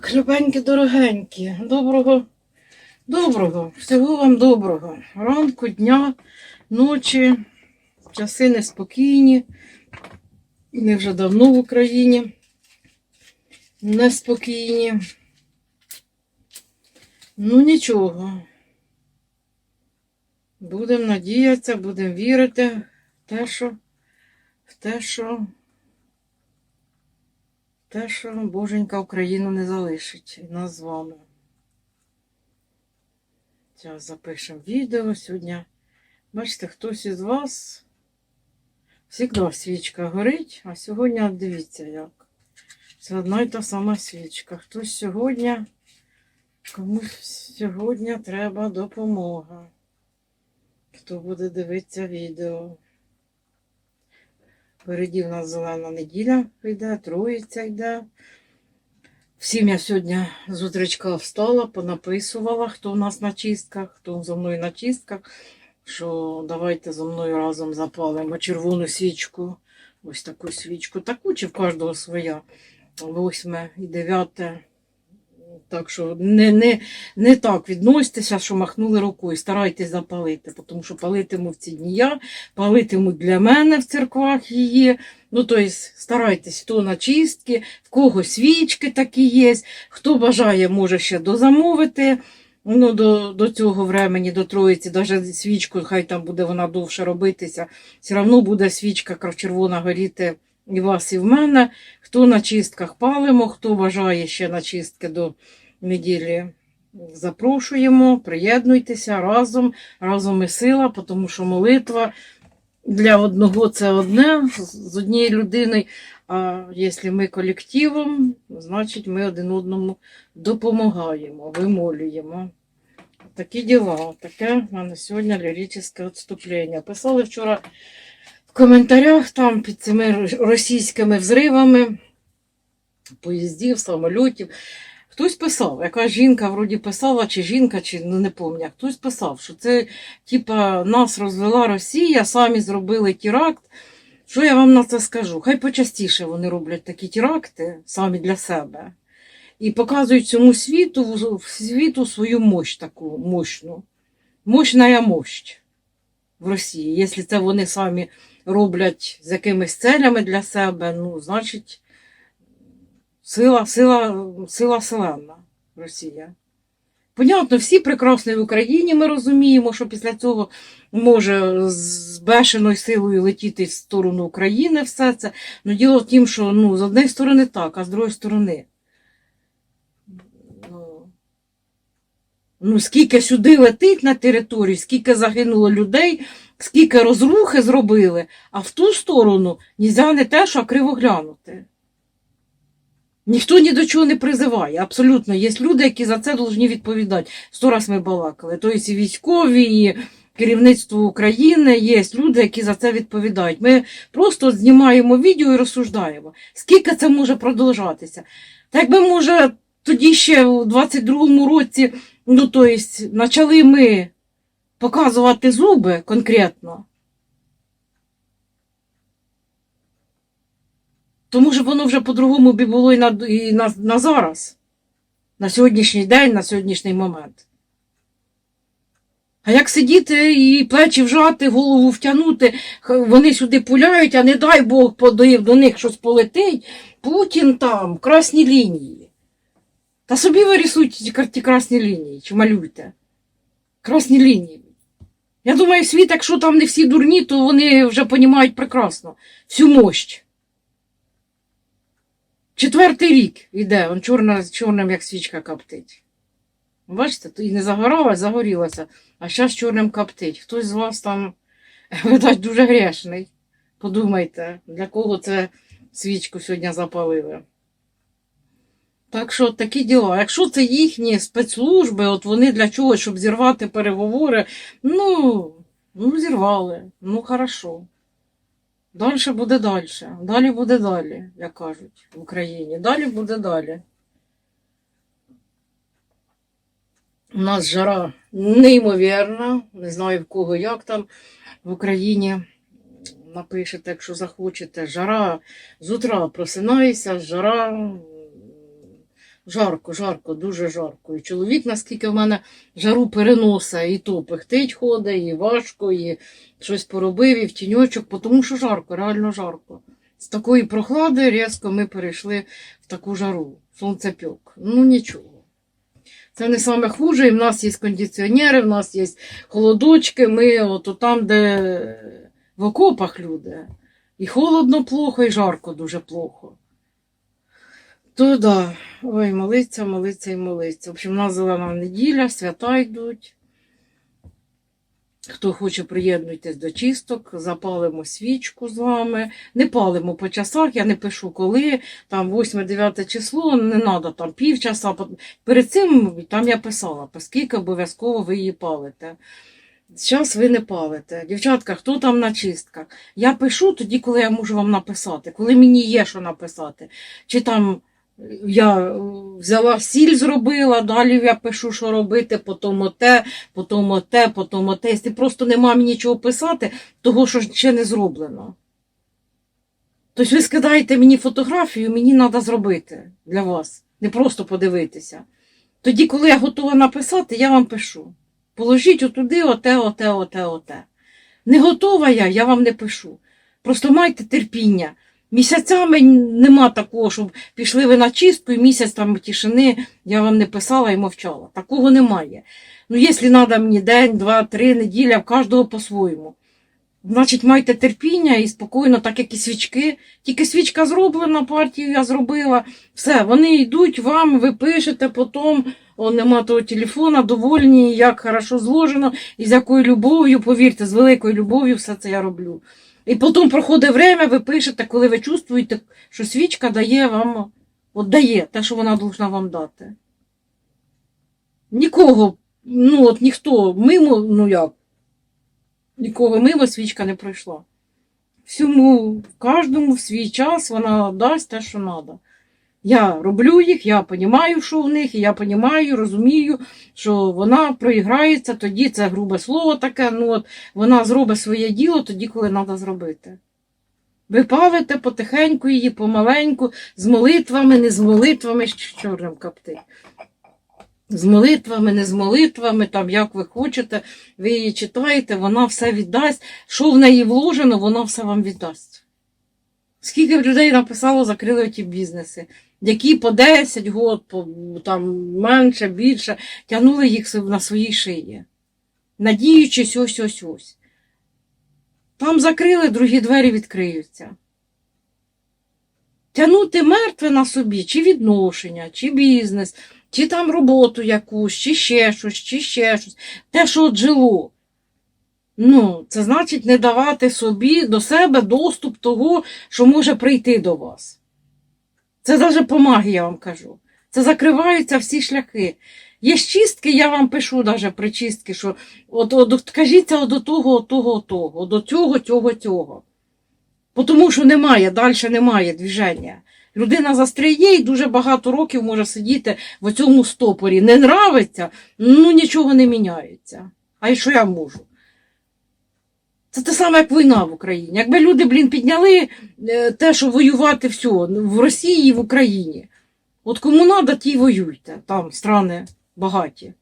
Так, любенькі, дорогенькі, доброго, доброго, всього вам доброго. Ранку, дня, ночі, часи неспокійні. Ми вже давно в Україні. Неспокійні. Ну нічого. Будемо надіятися, будемо вірити в те, що, в те, що те, що Боженька Україну не залишить нас з вами. Зараз запишемо відео сьогодні. Бачите, хтось із вас завжди свічка горить, а сьогодні дивіться як. Це одна й та сама свічка. Хтось сьогодні, комусь сьогодні треба допомога. Хто буде дивитися відео. Впереді в нас зелена неділя йде, троїця йде. Всім я сьогодні з утречка встала, понаписувала, хто в нас на чистках, хто зо мною на чистках, що давайте зо мною разом запалимо червону свічку. Ось таку свічку. Таку чи в кожного своя. Восьме і дев'яте. Так що не, не, не так відносьтеся, що махнули рукою. Старайтесь запалити, тому що палитиму в ці дні я, палитимуть для мене в церквах її. Ну, тобто, старайтесь, хто на чистки, в кого свічки такі є, хто бажає, може ще дозамовити. Ну, до, до цього времені, до Троїці, навіть свічку, хай там буде вона довше робитися, все одно буде свічка червона горіти і вас, і в мене. Хто на чистках палимо, хто бажає ще на чистки до неділі, запрошуємо, приєднуйтеся разом, разом і сила, тому що молитва для одного це одне з однієї людини. А якщо ми колективом, значить ми один одному допомагаємо, вимолюємо. Такі діла. Таке в мене сьогодні ліричне відступлення. Писали вчора коментарях там під цими російськими взривами поїздів, самольотів. Хтось писав, яка жінка вроді писала, чи жінка, чи ну, не пам'ятаю, хтось писав, що це типа нас розвела Росія, самі зробили теракт. Що я вам на це скажу? Хай почастіше вони роблять такі теракти самі для себе і показують цьому світу, світу свою мощь таку мощну. Мощна мощь в Росії. Якщо це вони самі роблять з якимись целями для себе, ну, значить, сила, сила, сила селена Росія. Понятно, всі прекрасні в Україні, ми розуміємо, що після цього може з бешеною силою летіти в сторону України все це. Ну, діло в тім, що ну, з однієї сторони так, а з другої сторони. Ну, ну, скільки сюди летить на територію, скільки загинуло людей, скільки розрухи зробили, а в ту сторону нельзя не те, що криво глянути. Ніхто ні до чого не призиває. Абсолютно. Є люди, які за це повинні відповідати. Сто раз ми балакали. Тобто і військові, і керівництво України є люди, які за це відповідають. Ми просто знімаємо відео і розсуждаємо. Скільки це може продовжатися? Так би, може, тоді ще у 22-му році, ну, тобто, почали ми показувати зуби конкретно. Тому що воно вже по-другому б було і на, і на, на зараз, на сьогоднішній день, на сьогоднішній момент. А як сидіти і плечі вжати, голову втягнути, вони сюди пуляють, а не дай Бог подоїв до них щось полетить, Путін там, красні лінії. Та собі вирисуйте ті красні лінії, чи малюйте. Красні лінії. Я думаю, світ, якщо там не всі дурні, то вони вже розуміють прекрасно всю мощь. Четвертий рік іде, он чорна, чорним, як свічка коптить. Бачите, то і не загоралась, загорілася, а зараз чорним коптить. Хтось з вас там, видать, дуже грешний. Подумайте, для кого це свічку сьогодні запалили. Так що такі діла. Якщо це їхні спецслужби, от вони для чого, щоб зірвати переговори, ну, ну зірвали, ну хорошо. Далі буде далі. Далі буде далі, як кажуть в Україні. Далі буде далі. У нас жара неймовірна. Не знаю в кого як там в Україні. Напишете, якщо захочете. Жара з утра просинаєшся, жара Жарко, жарко, дуже жарко. І чоловік, наскільки в мене жару переносить, і то пихтить ходить, і важко, і щось поробив, і в тіньочок, тому що жарко, реально жарко. З такої прохлади різко ми перейшли в таку жару. Сонцепьок. Ну нічого. Це не саме хуже, і в нас є кондиціонери, в нас є холодочки, ми от там, де в окопах люди. І холодно плохо, і жарко дуже плохо. То да, ой, молиться, молиться і молиться. В общем, у нас зелена неділя, свята йдуть. Хто хоче, приєднуйтесь до чисток, запалимо свічку з вами. Не палимо по часах, я не пишу коли, там 8-9 число, не треба там півчаса. Перед цим там я писала, оскільки обов'язково ви її палите. Зараз ви не палите. Дівчатка, хто там на чистках? Я пишу тоді, коли я можу вам написати, коли мені є що написати. Чи там я е, взяла сіль, зробила, далі я пишу, що робити, потім оте, потім оте, потім оте. Якщо просто нема мені чого писати, того, що ще не зроблено. Тобто ви скидаєте мені фотографію, мені треба зробити для вас, не просто подивитися. Тоді, коли я готова написати, я вам пишу. Положіть отуди, оте, оте, оте, оте. Не готова я, я вам не пишу. Просто майте терпіння. Місяцями нема такого, щоб пішли ви на чистку і місяць там тишини я вам не писала і мовчала. Такого немає. Ну, якщо треба мені день, два, три, неділя, в кожного по-своєму. Значить, майте терпіння і спокійно, так як і свічки. Тільки свічка зроблена, партію я зробила. Все, вони йдуть вам, ви пишете потім, о, нема того телефона, довольні, як хорошо зложено, і з якою любов'ю, повірте, з великою любов'ю все це я роблю. І потім проходить время, ви пишете, коли ви чувствуєте, що свічка дає вам, от дає те, що вона повинна вам дати. Нікого, ну от ніхто мимо, ну як, нікого мимо свічка не пройшла. Всьому, кожному в свій час вона дасть те, що треба. Я роблю їх, я розумію, що в них, і я розумію, розумію, що вона проіграється, тоді це грубе слово таке, ну от вона зробить своє діло тоді, коли треба зробити. Ви палите потихеньку її, помаленьку, з молитвами, не з молитвами, з чорним каптить. З молитвами, не з молитвами, там як ви хочете, ви її читаєте, вона все віддасть. Що в неї вложено, вона все вам віддасть. Скільки людей написало, закрили ті бізнеси, які по 10 год, по, там менше, більше, тягнули їх на своїй шиї, надіючись ось ось ось. Там закрили, другі двері відкриються. Тягнути мертве на собі, чи відношення, чи бізнес, чи там роботу якусь, чи ще щось, чи ще щось. Те, що от жило. Ну, це значить не давати собі до себе доступ того, що може прийти до вас. Це навіть по магії, я вам кажу. Це закриваються всі шляхи. Є чистки, я вам пишу навіть при чистки, що от, от, от кажіться до того, того, того, до цього, цього, цього. Тому що немає, далі немає движення. Людина застряє і дуже багато років може сидіти в цьому стопорі. Не нравиться, ну нічого не міняється. А що я можу? Це те саме, як війна в Україні. Якби люди, блін, підняли е, те, що воювати все в Росії і в Україні. От кому треба, ті воюйте. Там страни багаті.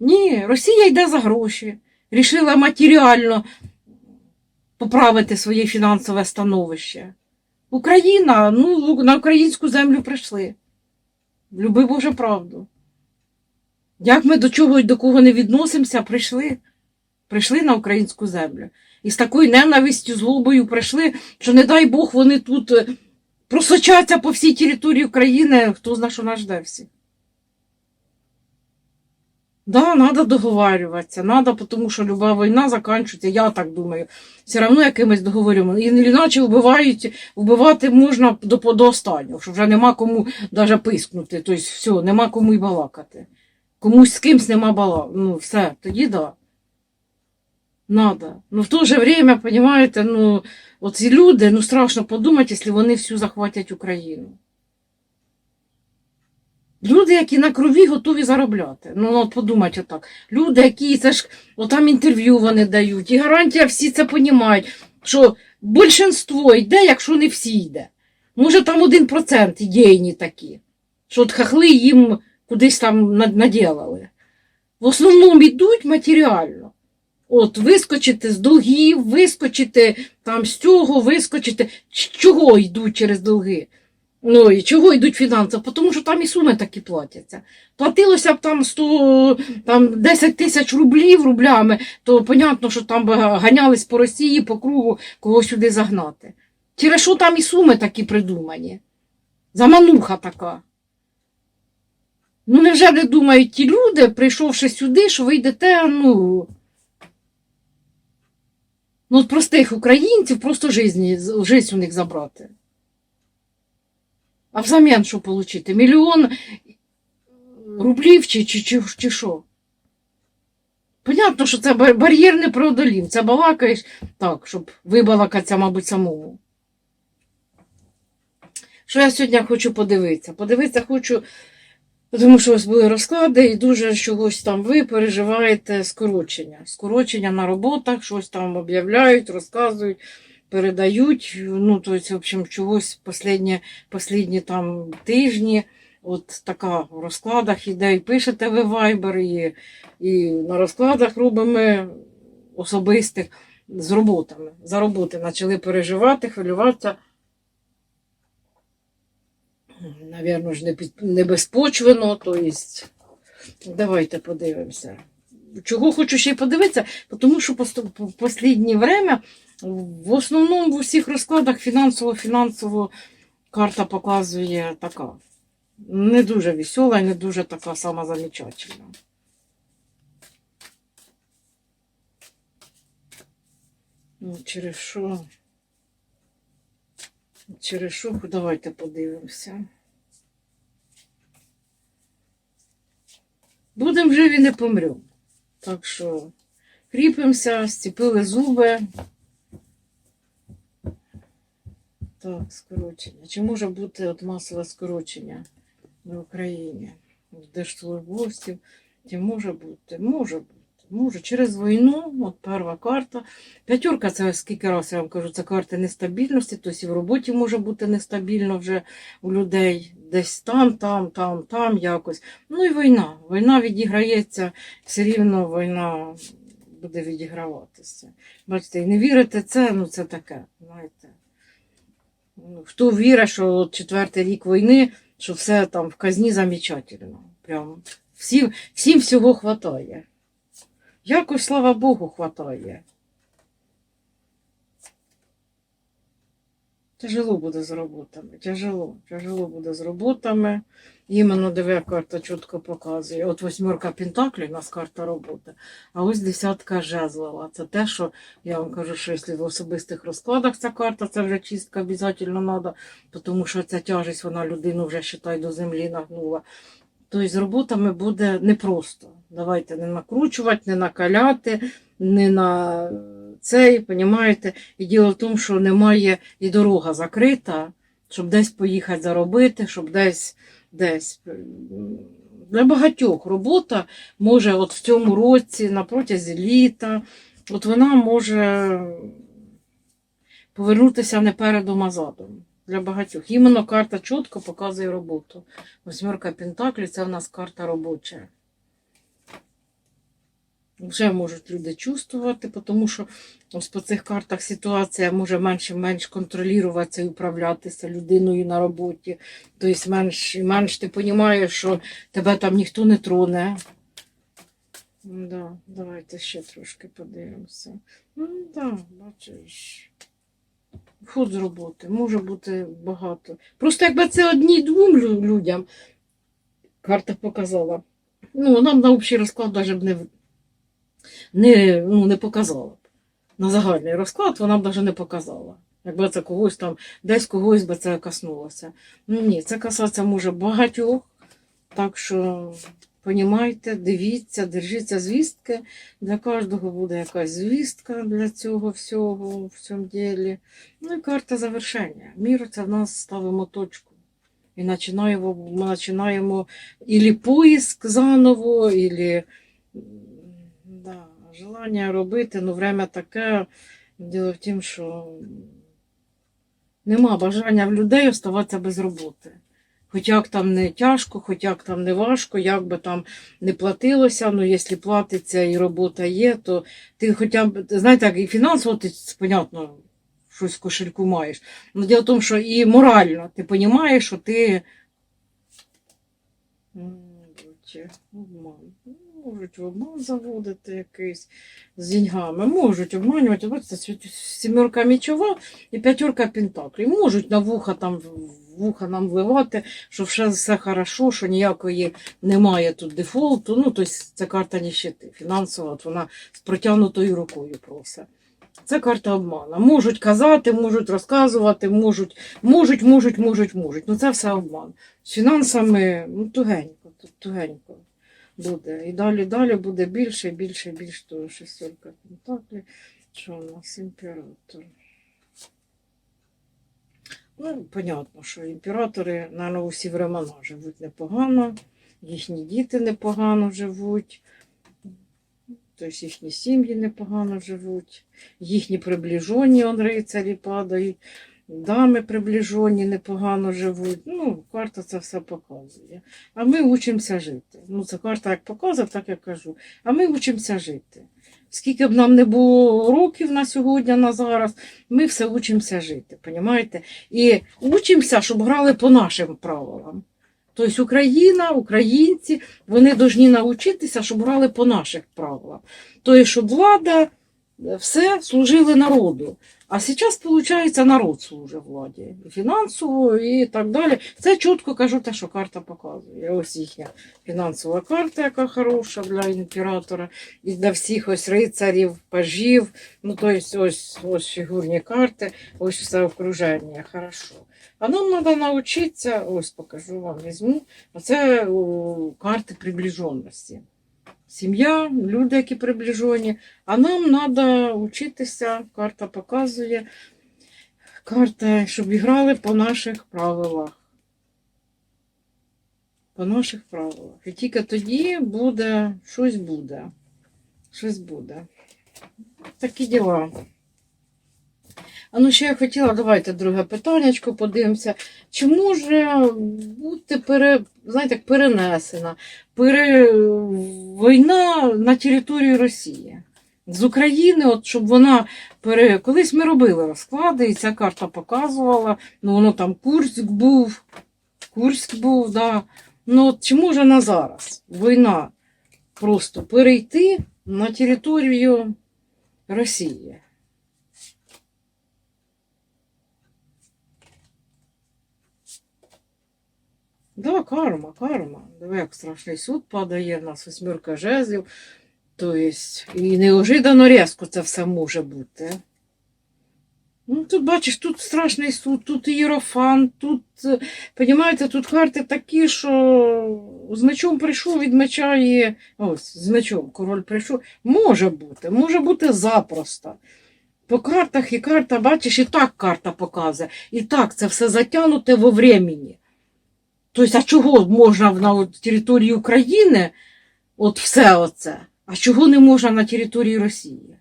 Ні, Росія йде за гроші. Рішила матеріально поправити своє фінансове становище. Україна, ну, на українську землю прийшли. Люби Боже правду. Як ми до чого і до кого не відносимося, прийшли. Прийшли на українську землю. І з такою ненавистю, злобою прийшли, що, не дай Бог, вони тут е, просочаться по всій території України, хто знає, що нас жде всі. Да, треба договарюватися, треба, тому що люба війна закінчується, я так думаю. Все одно якимось договорюємо. І іначе вбивають, вбивати можна до, до останнього, що вже нема кому навіть пискнути. Тобто, все, нема кому й балакати. Комусь з кимсь нема бала. Ну, все, тоді да. Надо. Ну, в то же время, понимаете, ну, оці люди, ну, страшно подумати, якщо вони всю захватять Україну. Люди, які на крові готові заробляти. Ну, от подумайте отак. Люди, які це ж, отам інтерв'ю вони дають, і гарантія всі це розуміють, що більшинство йде, якщо не всі йде. Може, там один процент ідейні такі, що от хахли їм кудись там на- наділали. В основному йдуть матеріально. От, вискочити з долгів, вискочити там з цього, вискочити. Чого йдуть через долги? Ну, і чого йдуть фінанси? Тому що там і суми такі платяться. Платилося б там 100, там 10 тисяч рублів рублями, то понятно, що там би ганялись по Росії, по кругу, кого сюди загнати. Через що там і суми такі придумані? Замануха така. Ну, невже не думають ті люди, прийшовши сюди, що ви йдете, ну. Ну, простих українців просто жизнь, жизнь у них забрати. А взамін що отримати? Мільйон рублів чи, чи, чи, чи що? Понятно, що це бар'єр не преодолім. Це балакаєш так, щоб вибалакатися, мабуть, самому. Що я сьогодні хочу подивитися? Подивитися хочу, тому що вас були розклади, і дуже чогось там ви переживаєте скорочення. Скорочення на роботах, щось там об'являють, розказують, передають. Ну, тобто, в общем, чогось останні, останні там тижні. От така в розкладах іде і пишете ви Viber, і, і на розкладах робимо особистих з роботами. За роботи почали переживати, хвилюватися. Навірно ж, не, під, не безпочвено, то єсть. Давайте подивимося. Чого хочу ще й подивитися, тому що в останнє время в основному в усіх розкладах фінансово-фінансово карта показує така. Не дуже весела і не дуже така сама замечательна. Ну, через що? Через що? Давайте подивимося. Будемо живі, не помремо. Так що кріпимося, стіпили зуби. Так, скорочення. Чи може бути от масове скорочення в Україні? Держслужбовців? Чи може бути? Може бути. Може, через війну, от перша карта. П'ятерка це скільки разів я вам кажу, це карта нестабільності, тобто і в роботі може бути нестабільно вже у людей. Десь там, там, там, там якось. Ну і війна. Війна відіграється, все рівно війна буде відіграватися. Бачите, і не вірите це, ну це таке, знаєте. Ну, Хто вірить, що от четвертий рік війни, що все там в казні замечательно. Прям всім, всім всього хватає. Якось, слава Богу, хватає. Тяжело буде з роботами. Тяжело. Тяжело буде з роботами. Іменно диви, карта чітко показує. От восьмерка Пентаклів у нас карта роботи. А ось десятка жезлова. Це те, що я вам кажу, що якщо в особистих розкладах ця карта, це вже чистка обов'язково треба, тому що ця тяжесть, вона людину вже считай, до землі нагнула. Тобто з роботами буде непросто. Давайте не накручувати, не накаляти, не на цей, понімаєте? І діло в тому, що немає і дорога закрита, щоб десь поїхати заробити, щоб десь десь. Для багатьох робота може от в цьому році, на протязі літа, от вона може повернутися не передом, а задом. Для багатьох. Іменно карта чітко показує роботу. Восьмерка Пентаклів це в нас карта робоча. Вже можуть люди чувствувати, тому що ось по цих картах ситуація може менше-менш контролюватися і управлятися людиною на роботі. Тобто менш, менш ти розумієш, що тебе там ніхто не троне. Да, давайте ще трошки подивимося. Ну, так, да, бачиш. Вход з роботи, може бути багато. Просто якби це одній-двом людям карта показала. Ну, нам на общий розклад навіть б не, не, ну, не показала б. На загальний розклад вона б навіть не показала. Якби це когось там, десь когось би це коснулося. Ну ні, це касатися може багатьох. Так що, понімайте, дивіться, держіться звістки. Для кожного буде якась звістка для цього всього в цьому ділі. Ну і карта завершення. Мір це в нас ставимо точку. І починаємо, ми починаємо ілі поїзд заново, ілі да, желання робити, ну время таке. Діло в тім, що Нема бажання в людей оставатися без роботи. Хоч як там не тяжко, хоч як там не важко, як би там не платилося, ну якщо платиться і робота є, то ти хоча б, знаєте, як і фінансово ти, понятно, щось в кошельку маєш. Ну, діло в тому, що і морально ти розумієш, що ти. Можуть в обман заводити якийсь з деньгами, можуть обманювати. Бачите, сімерка мічова і п'ятерка пентаклів. Можуть на вуха там вуха нам вливати, що все, все хорошо, що ніякої немає тут дефолту. Ну, тобто це карта ніщити. Фінансова, от вона з протягнутою рукою просить. Це карта обмана. Можуть казати, можуть розказувати, можуть, можуть, можуть, можуть, можуть. Ну це все обман. З фінансами ну, тугенько, тугенько буде. І далі, далі буде більше, більше, більше того шестерка пентаклів. Що у нас імператор? Ну, понятно, що імператори, на усі времена живуть непогано, їхні діти непогано живуть, тобто їхні сім'ї непогано живуть, їхні приближені он рицарі падають, дами приближені непогано живуть. Ну, карта це все показує. А ми учимося жити. Ну, це карта як показує, так я кажу. А ми учимося жити. Скільки б нам не було років на сьогодні, на зараз, ми все учимося жити, понімаєте? І учимося, щоб грали по нашим правилам. Тобто Україна, українці, вони повинні навчитися, щоб грали по наших правилам. Тобто, щоб влада все служили народу. А зараз, виходить, народ служить владі. Фінансово, і так далі. Це чітко кажу те, що карта показує. Ось їхня фінансова карта, яка хороша для імператора, і для всіх ось рицарів, пажів. Ну, тобто, ось, ось фігурні карти, ось все окруження. Хорошо. А нам треба навчитися, ось покажу вам, візьму. Оце о, карти приближеності. Сім'я, люди, які приближені. А нам треба вчитися, карта показує, карта, щоб грали по наших правилах. По наших правилах. І тільки тоді буде, щось буде. Щось буде. Такі діла. А ну ще я хотіла, давайте друге питаннячко подивимося. Чи може бути пере, знаєте, перенесена пере, війна на території Росії? З України, от щоб вона пере... колись ми робили розклади, і ця карта показувала, ну воно там Курськ був, Курськ був, да. Ну от чи може на зараз війна просто перейти на територію Росії? Да, карма, карма. Диви, як страшний суд падає, в нас восьмірка жезлів. Тобто, і неожиданно різко це все може бути. Ну, тут бачиш, тут страшний суд, тут ієрофан, тут, е, понімаєте, тут карти такі, що з мечом прийшов від меча і. Ось, з мечом король прийшов. Може бути, може бути запросто. По картах і карта, бачиш, і так карта показує. І так це все затягнуте во времени. Тобто, а чого можна на території України от все оце, а чого не можна на території Росії?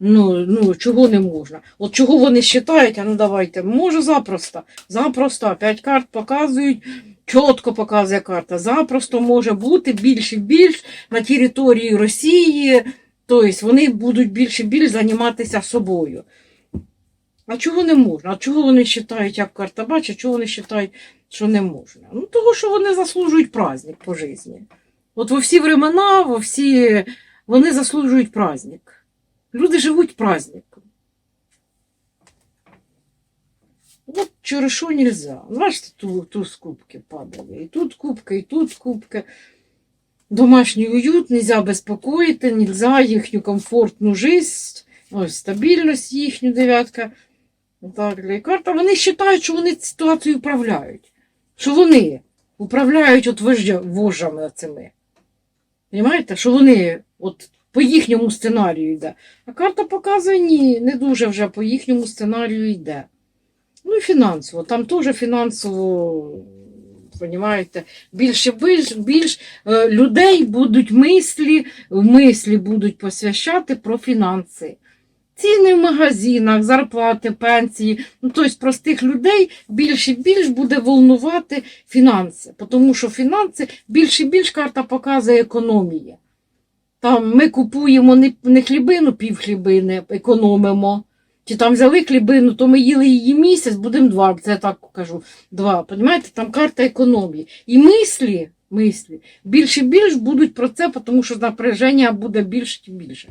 Ну, ну, чого не можна? От чого вони вважають, а ну давайте, може запросто, запросто, п'ять карт показують, чітко показує карта, запросто може бути більше і більш на території Росії, тобто вони будуть більше і більш займатися собою. А чого не можна? А чого вони вважають, як карта бачить, чого вони вважають, що не можна? Ну, того, що вони заслужують праздник по житті. От во всі времена, во всі вони заслужують праздник. Люди живуть праздником. От через що нельзя. Бачите, ту, ту з кубки падали. І тут кубки, і тут кубки. Домашній уют, нельзя безпокоїти, нельзя їхню комфортну жизнь, ось стабільність їхню дев'ятка. Так, і карта. Вони вважають, що вони ситуацію управляють. Що вони управляють от вождя- вожжами цими. Понимаєте? Вони от по їхньому сценарію йде. А карта показує, ні, не дуже вже по їхньому сценарію йде. Ну і фінансово. Там теж фінансово, розумієте, більше більш, більш е, людей будуть мислі, в мислі будуть посвящати про фінанси. Ціни в магазинах, зарплати, пенсії. Ну, тобто простих людей більше і більш буде волнувати фінанси. Тому що фінанси більше і більш карта показує економії. Там ми купуємо не, не хлібину, пів хлібини, економимо. Чи там взяли хлібину, то ми їли її місяць, будемо два. Це я так кажу. Два. Понімаєте, там карта економії. І мислі, мислі більше і більш будуть про це, тому що напряження буде більше і більше.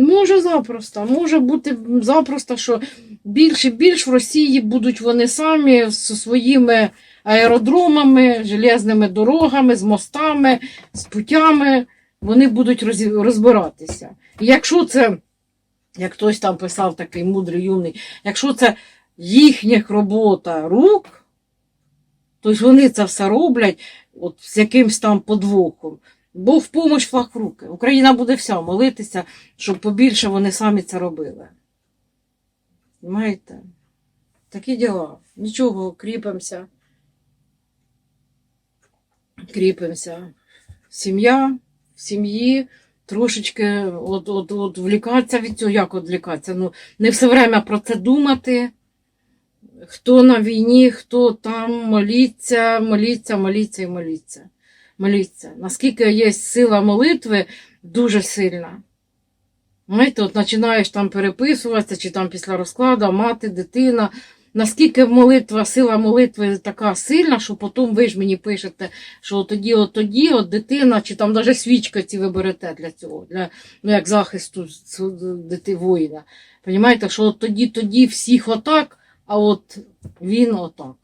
Може запросто, може бути запросто, що більше і більш в Росії будуть вони самі зі своїми аеродромами, железними дорогами, з мостами, з путями. Вони будуть розбиратися. І якщо це, як хтось там писав такий мудрий юний, якщо це їхня робота рук, то вони це все роблять от з якимсь там подвохом. Бог в помощь флаг в руки. Україна буде вся молитися, щоб побільше вони самі це робили. Знаєте? Такі діла. Нічого, кріпимося. Кріпимося. Сім'я, в сім'ї трошечки от, от, от влікатися від цього, як відвлікатися? Ну, не все время про це думати. Хто на війні, хто там, моліться, моліться, моліться і моліться. Моліться. Наскільки є сила молитви, дуже сильна. Знаєте, от починаєш там переписуватися, чи там після розкладу, мати, дитина. Наскільки молитва, сила молитви така сильна, що потім ви ж мені пишете, що тоді, от тоді, от дитина, чи там навіть свічка ці ви берете для цього, для, ну, як захисту дити воїна. Понімаєте, що от тоді, тоді всіх отак, а от він отак.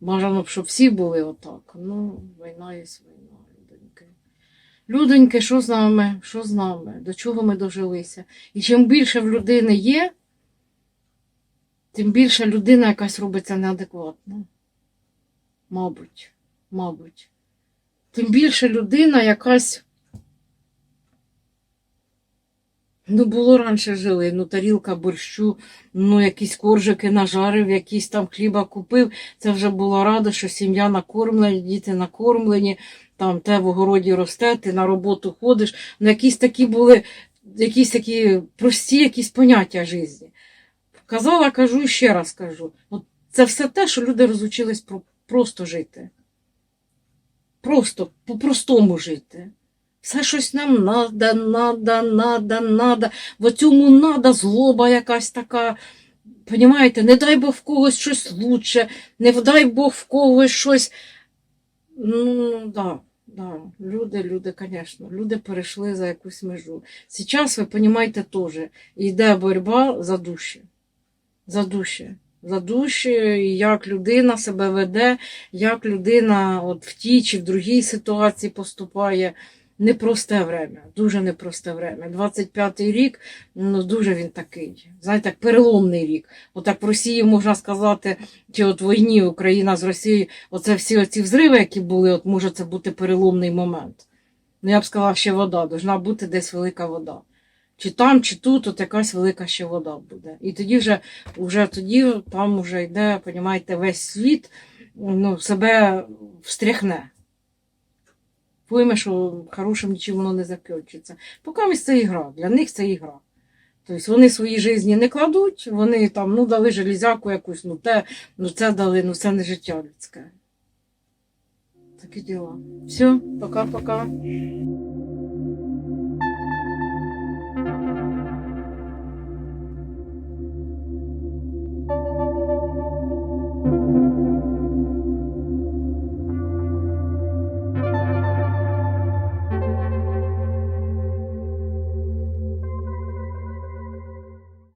Бажано б, щоб всі були отак. Ну, війна є війна, людоньки. Людоньки, що з нами? Що з нами? До чого ми дожилися? І чим більше в людини є, тим більше людина якась робиться неадекватна. Мабуть, мабуть. Тим більше людина якась. Ну, було раніше жили, ну, тарілка борщу, ну, якісь коржики нажарив, якісь там хліба купив. Це вже була рада, що сім'я накормлена, діти накормлені, там те в огороді росте, ти на роботу ходиш. Ну, якісь такі були, якісь такі прості якісь поняття житті. Казала, кажу і ще раз кажу. От це все те, що люди розучились просто жити. Просто, по-простому жити. Все щось нам надо, надо, надо, надо. В цьому надо злоба якась така. Понімаєте, не дай Бог в когось щось лучше, не дай Бог в когось щось. Ну, да, да. Люди, люди, звісно, люди перейшли за якусь межу. Зараз, ви розумієте, теж йде боротьба за душі. За душі. За душі, як людина себе веде, як людина от в тій чи в другій ситуації поступає. Непросте время, дуже непросте время. 25-й рік, ну дуже він такий, знаєте, як переломний рік. Отак в Росії можна сказати, чи от війні Україна з Росією, оце всі оці взриви, які були, от може це бути переломний момент. Ну я б сказала, ще вода, должна бути десь велика вода. Чи там, чи тут, от якась велика ще вода буде. І тоді вже, вже тоді там вже йде, понімаєте, весь світ ну, себе встряхне. Пойме, що хорошим нічим воно не закінчиться. Поки це ігра, для них це ігра. Тобто вони свої житті не кладуть, вони там, ну, дали железяку якусь, ну те, ну це дали, ну це не життя людське. Такі діла. Все, пока-пока.